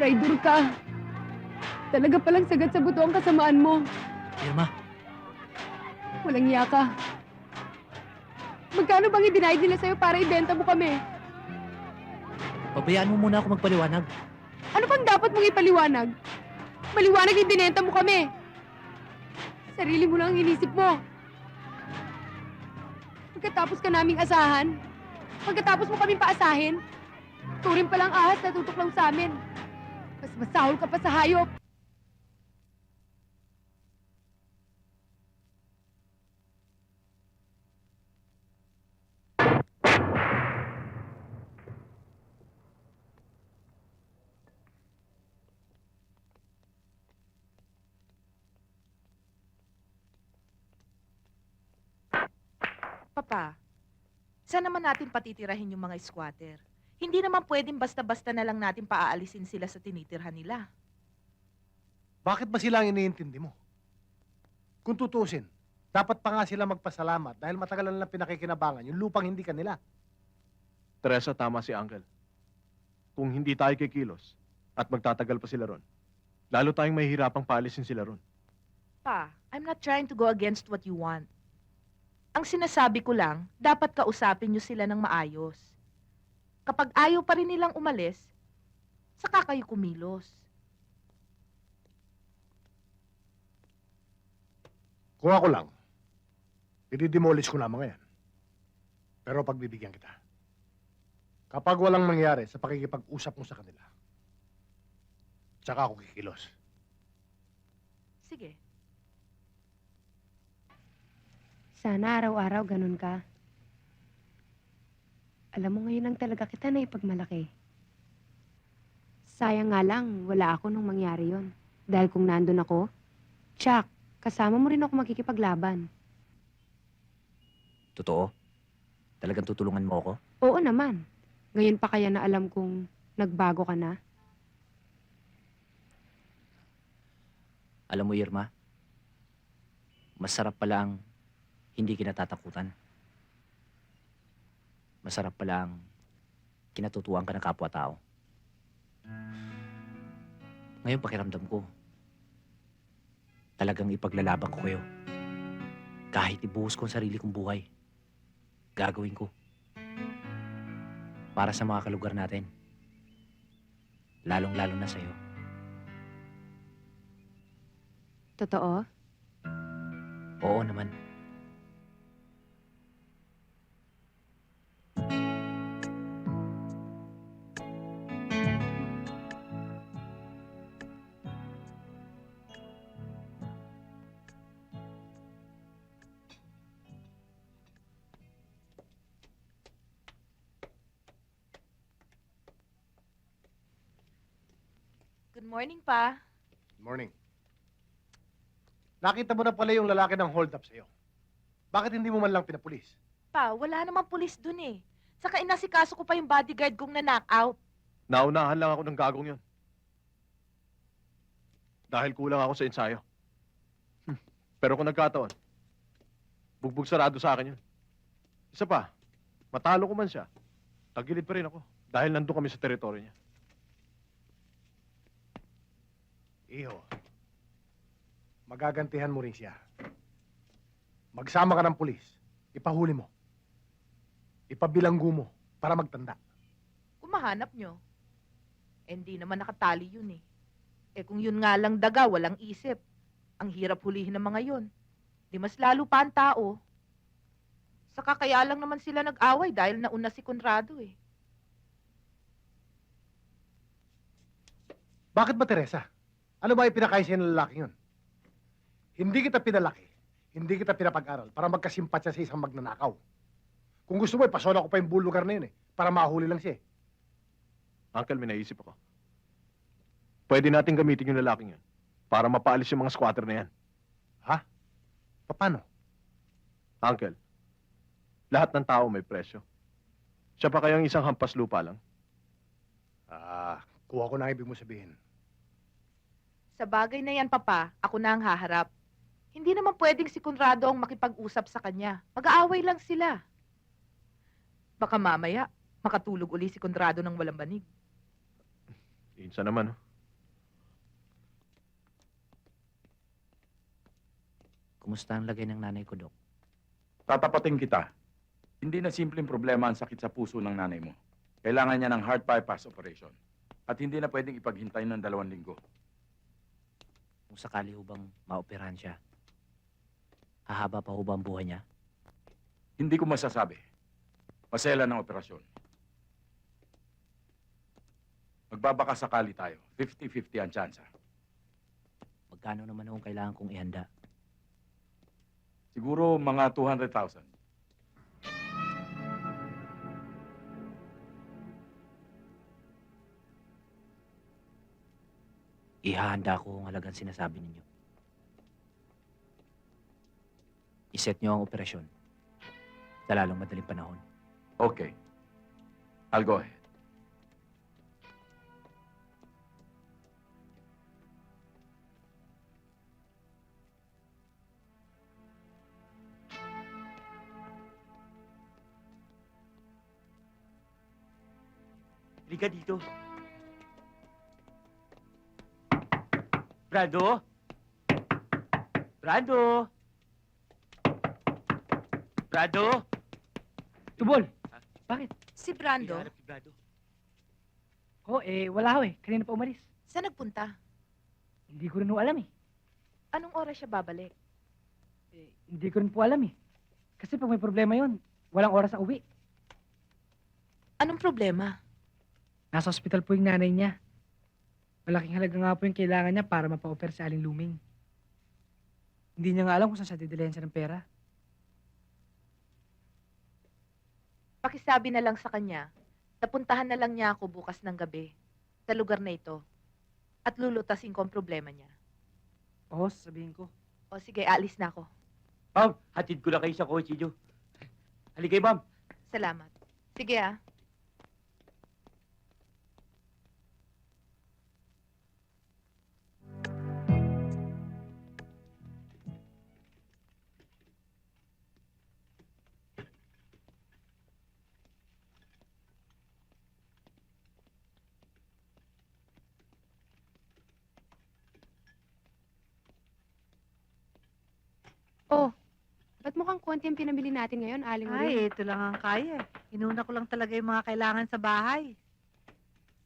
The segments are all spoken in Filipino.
Traitor ka. Talaga palang sagat sa buto ang kasamaan mo. Irma, Walang iya ka. Magkano bang ibinayad nila sa'yo para ibenta mo kami? pabayaan mo muna ako magpaliwanag. Ano pang dapat mong ipaliwanag? Maliwanag yung binenta mo kami. Sarili mo lang ang inisip mo. Pagkatapos ka naming asahan, pagkatapos mo kaming paasahin, turin palang ahas na tutok lang sa amin. Mas masahol ka pa sa hayop. Papa, saan naman natin patitirahin yung mga squatter? Hindi naman pwedeng basta-basta na lang natin paaalisin sila sa tinitirhan nila. Bakit ba sila ang iniintindi mo? Kung tutusin, dapat pa nga sila magpasalamat dahil matagal na nilang pinakikinabangan yung lupang hindi kanila. Teresa, tama si Uncle. Kung hindi tayo kikilos at magtatagal pa sila ron, lalo tayong mahihirapang paalisin sila ron. Pa, I'm not trying to go against what you want. Ang sinasabi ko lang, dapat kausapin nyo sila ng maayos. Kapag ayaw pa rin nilang umalis, saka kayo kumilos. Kung ako lang, i-demolish ko na mga yan. Pero pagbibigyan kita. Kapag walang mangyari sa pakikipag-usap mo sa kanila, tsaka ako kikilos. Sige. Sana araw-araw ganun ka. Alam mo ngayon lang talaga kita na ipagmalaki. Sayang nga lang, wala ako nung mangyari yon. Dahil kung nandun ako, tsak, kasama mo rin ako makikipaglaban. Totoo? Talagang tutulungan mo ako? Oo naman. Ngayon pa kaya na alam kong nagbago ka na? Alam mo, Irma, masarap pala ang hindi kinatatakutan. Masarap pala ang kinatutuwa ka ng kapwa-tao. Ngayon pakiramdam ko, talagang ipaglalaban ko kayo. Kahit ibuhos ko ang sarili kong buhay, gagawin ko. Para sa mga kalugar natin. Lalong-lalo na sa'yo. Totoo? Oo naman. Good morning, Pa. Good morning. Nakita mo na pala yung lalaki ng hold up sa'yo. Bakit hindi mo man lang pinapulis? Pa, wala namang pulis dun eh. Saka inasikaso ko pa yung bodyguard kong na-knockout. Naunahan lang ako ng gagong yon. Dahil kulang ako sa ensayo. Hmm. Pero kung nagkataon, bugbog sarado sa akin yun. Isa pa, matalo ko man siya, tagilid pa rin ako. Dahil nandun kami sa teritoryo niya. Iho, magagantihan mo rin siya. Magsama ka ng pulis. Ipahuli mo. Ipabilanggo mo para magtanda. Kung mahanap nyo. Eh, hindi naman nakatali yun eh. Eh kung yun nga lang daga, walang isip. Ang hirap hulihin ng mga yun. Di mas lalo pa ang tao. Saka kaya lang naman sila nag-away dahil nauna si Conrado eh. Bakit ba, Teresa? Ano ba ipinakain sa'yo ng lalaking yun? Hindi kita pinalaki. Hindi kita pinapag-aral para magkasimpatya sa isang magnanakaw. Kung gusto mo, ipasola ko pa yung buong lugar na yun eh. Para mahuli lang siya eh. Uncle, may naisip ako. Pwede natin gamitin yung lalaking yun para mapaalis yung mga squatter na yan. Paano? Uncle, lahat ng tao may presyo. Siya pa kayang isang hampas lupa lang? Ah, kuha ko na ang ibig mo sabihin. Sa bagay na yan, Papa, ako na ang haharap. Hindi naman pwedeng si Conrado ang makipag-usap sa kanya. Mag-aaway lang sila. Baka mamaya, makatulog uli si Conrado ng walang banig. Insa naman, oh. Kumusta ang lagay ng nanay ko, Dok? Tatapatin kita. Hindi na simpleng problema ang sakit sa puso ng nanay mo. Kailangan niya ng heart bypass operation. At hindi na pwedeng ipaghintay ng dalawang linggo. Kung sakali ho bang maoperahan siya, hahaba pa ho ba ang buhay niya? Hindi ko masasabi. Masela ng operasyon. Magbabaka sakali tayo. 50-50 ang tsansa. Magkano naman ho ang kailangan kong ihanda? Siguro mga 200,000. Ihahanda ko ang halagang sinasabi ninyo. Iset niyo ang operasyon sa lalong madaling panahon. Okay. I'll go ahead. Liga dito. Brando? Brando? Brando? Tubol, Si Brando, Hinahanap si Brando. oh, eh, wala ho eh. Kanina pa umalis. saan nagpunta? Hindi ko rin ho alam eh. Anong oras siya babalik? eh. Hindi ko rin po alam eh. Kasi pag may problema yon, walang oras na uwi. Anong problema? Nasa ospital po yung nanay niya. Malaking halaga nga po yung kailangan niya para mapa-oper si Aling Luming. Hindi niya nga alam kung saan siya didilayan siya ng pera. Pakisabi na lang sa kanya, napuntahan na lang niya ako bukas ng gabi sa lugar na ito at lulutasin ko ang problema niya. Oo, sasabihin ko. O sige, alis na ako. Ma'am, hatid ko na kayo sa kotse niyo. Halika, ma'am. Salamat. Sige ah. Konti ang pinamili natin ngayon, Aling? Ay, ito lang ang kaya. eh. Inuna ko lang talaga yung mga kailangan sa bahay.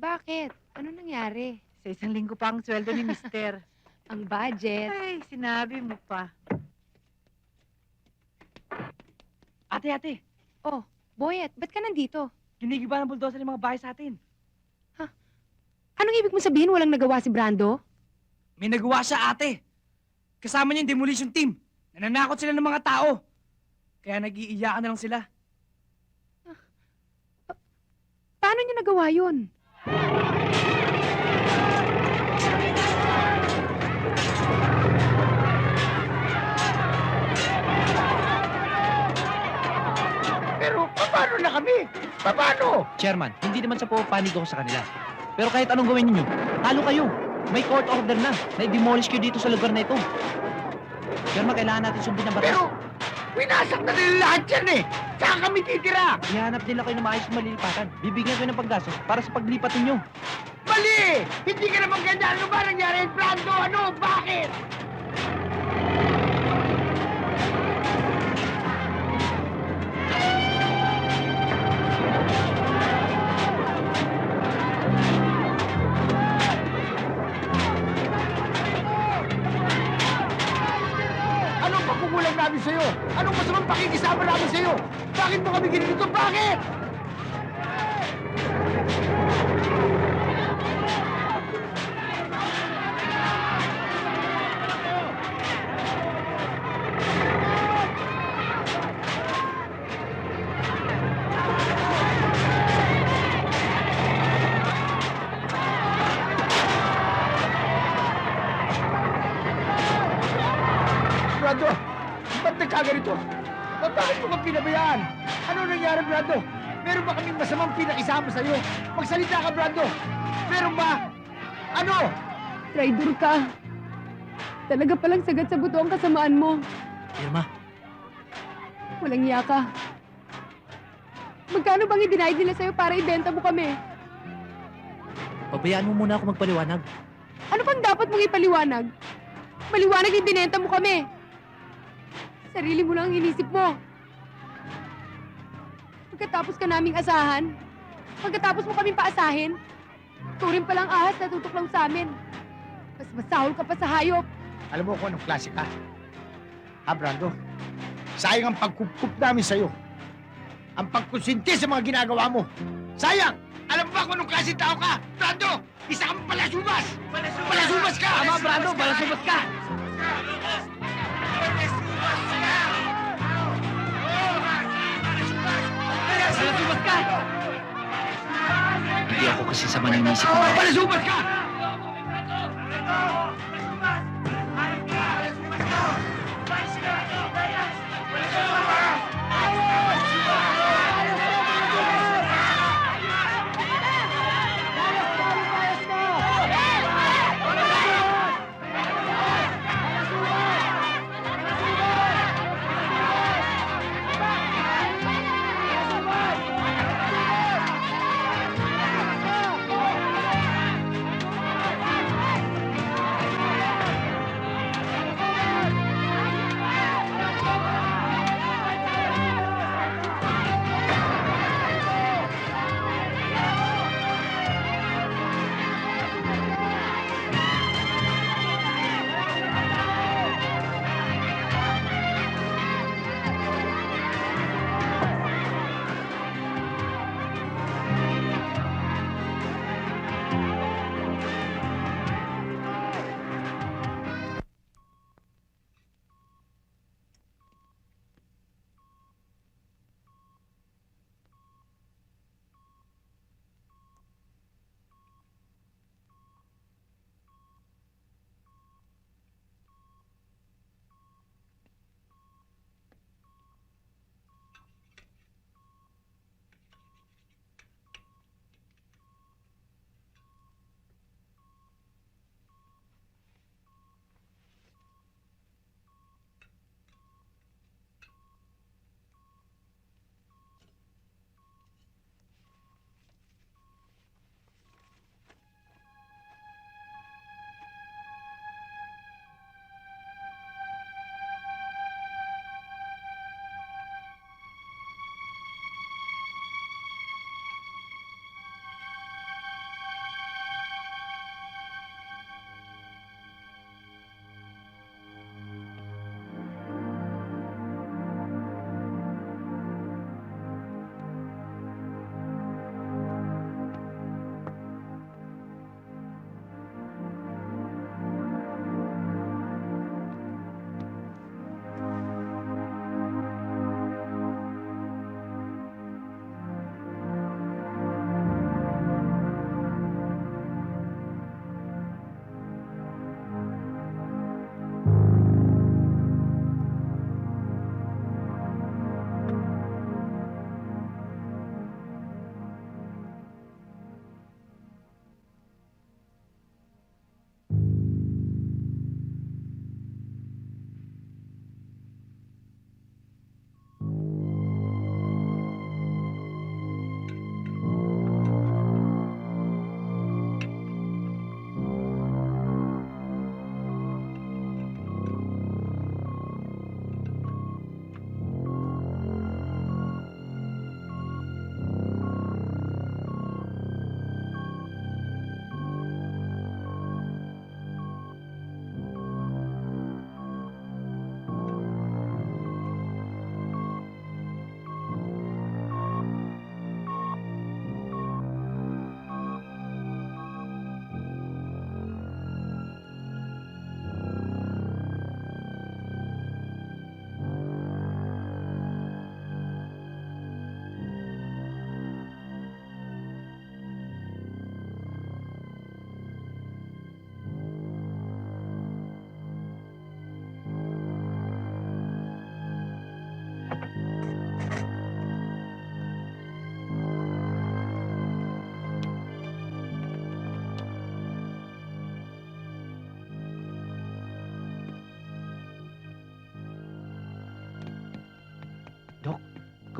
Bakit? Ano nangyari? Sa isang linggo pa ang sweldo ni Mister. Ang budget. Ay, sinabi mo pa. Ate, ate, Boyet, ba't ka nandito? ginigiba ng bulldozer yung mga bahay sa atin. Anong ibig mong sabihin walang nagawa si Brando? May nagawa siya, ate. Kasama niya yung demolition team. Nananakot sila ng mga tao. Kaya nag-iiyakan na lang sila. Paano niya nagawa yun? Pero paano na kami? Paano? Chairman, hindi naman sa pupanig ako sa kanila. Pero kahit anong gawin ninyo, talo kayo. May court order na. Na-demolish kayo dito sa lugar na ito. Chairman, kailangan natin sundin ang batas. Pero, winasak na nila lahat yan eh. Saan kami titira? Ihanap nila kayo ng maayos na malilipatan. Bibigyan ko ng paggastos para sa paglipat ninyo. Mali! Hindi ka naman ganyan. Ano ba nangyari? Brando, ano? Bakit? Namin sa'yo? Anong masamang pakikisama namin sa'yo? Bakit mo kami ginito? Bakit? Meron ba kaming masamang pinakisama sa'yo? Magsalita ka, Brando! Meron ba? Ano? Traitor ka. Talaga palang sagat sa buto ang kasamaan mo. Irma, Walang iya ka. Magkano bang i-denied nila sa'yo para ibenta mo kami? pabayaan mo muna ako magpaliwanag. Ano pang dapat mong ipaliwanag? Maliwanag yung binenta mo kami. Sarili mo lang ang inisip mo. Pagkatapos ka naming asahan, pagkatapos mo kaming paasahin, turing palang ahas na tutuklaw sa amin. Mas masahol ka pa sa hayop. Alam mo kung anong klase ka? Ha, Brando? Sayang ang pagkukup namin sa'yo. Ang pagkusinti sa mga ginagawa mo. Sayang! Alam mo ba kung anong klase tao ka? Brando! Isa kang palasubas! Palasubas ka! Tama, Brando, palasubas ka! Palasubas ka! Hindi ako kasi sa maninisip mo. Palasubas ka!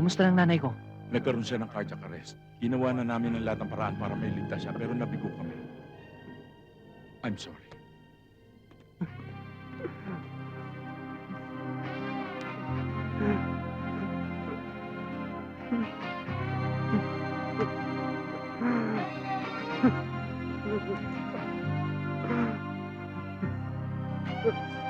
Kumusta ng nanay ko? Nagkaroon siya ng cardiac arrest. Ginawa na namin ang lahat ng paraan para may ligtas siya, pero nabigo kami. I'm sorry.